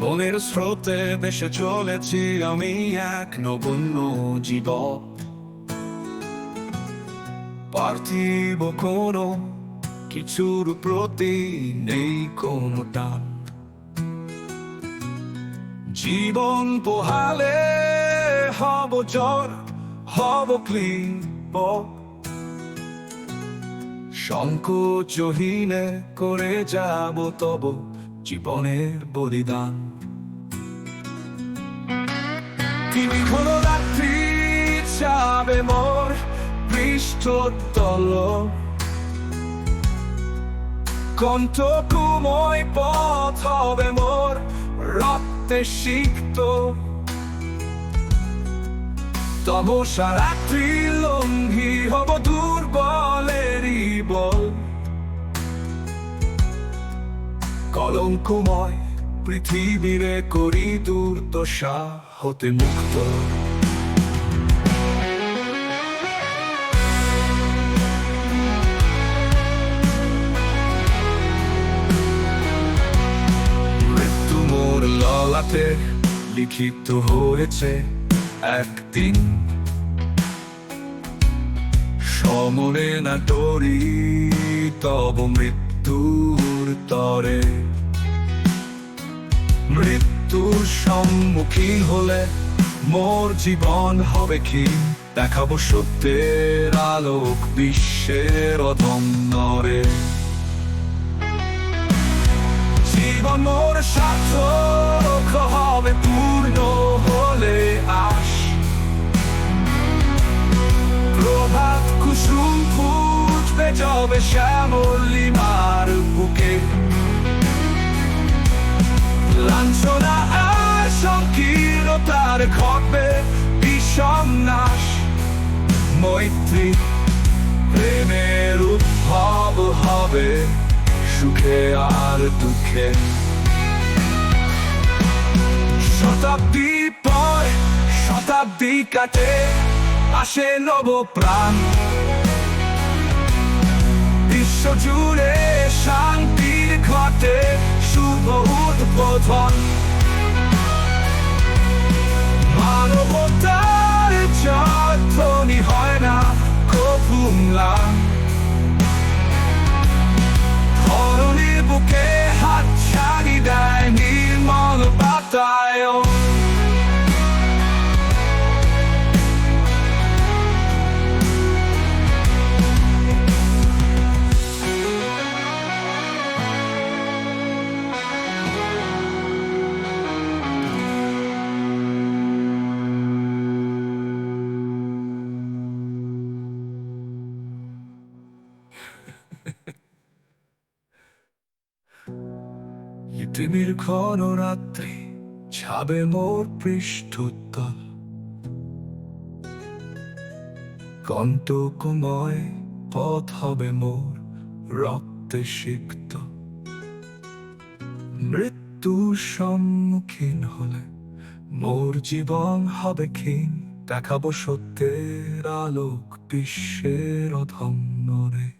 জীবনের স্রোতে ভেসে চলেছি আমি এক নবন্য জীব পার্থিব কোনো কিছুর প্রতি নেই কোনো টান। জীবন পোহালে হব জ্বর, হব ক্লিব সংকোচহীনে করে যাব তব জীবনের বলিদান। তিনি কোনো রাত্রি যাবে মোর পৃষ্ঠতল। কণ্ঠকুময় পথ হবে মোর রক্তে সিক্ত। তব সারাত্রি লঙ্ঘি হব দুর্বলেরই কলঙ্কময়, পৃথিবীরে করি দুর্দশা হতে মুক্ত। মোর লিখিত হয়েছে একদিন। সমরে না তরি তব মৃত্যুর তরে মৃত্যুর সম্মুখীন হলে মোর জীবন হবে কি? দেখাবো সত্যের আলোক বিশ্বের অধন্যরে জীবন মোর সার্থক হবে, পূর্ণ হলে আস প্রভাত কুসুম ফুটবে যবে শ্যামলিমার ঘটবে বিষম নাশ। মৈত্রী, প্রেমের উদ্ভব হবে সুখে আর দুঃখে। শতাব্দী পর শতাব্দী কাটে, আসে নব প্রাণ। বিশ্ব জুড়ে শান্তির ঘটে শুভ উদ্বোধন। বাতায়ন পৃথিবীর ঘন রাত্রি ছাবে মোর পৃষ্ঠতল কণ্টকময় পথ হবে মোর রক্তে সিক্ত। মৃত্যুর সম্মুখীন হলে মোর জীবন হবে ক্ষীণ। দেখাবো সত্যের আলোক বিশ্বের অধম্যরে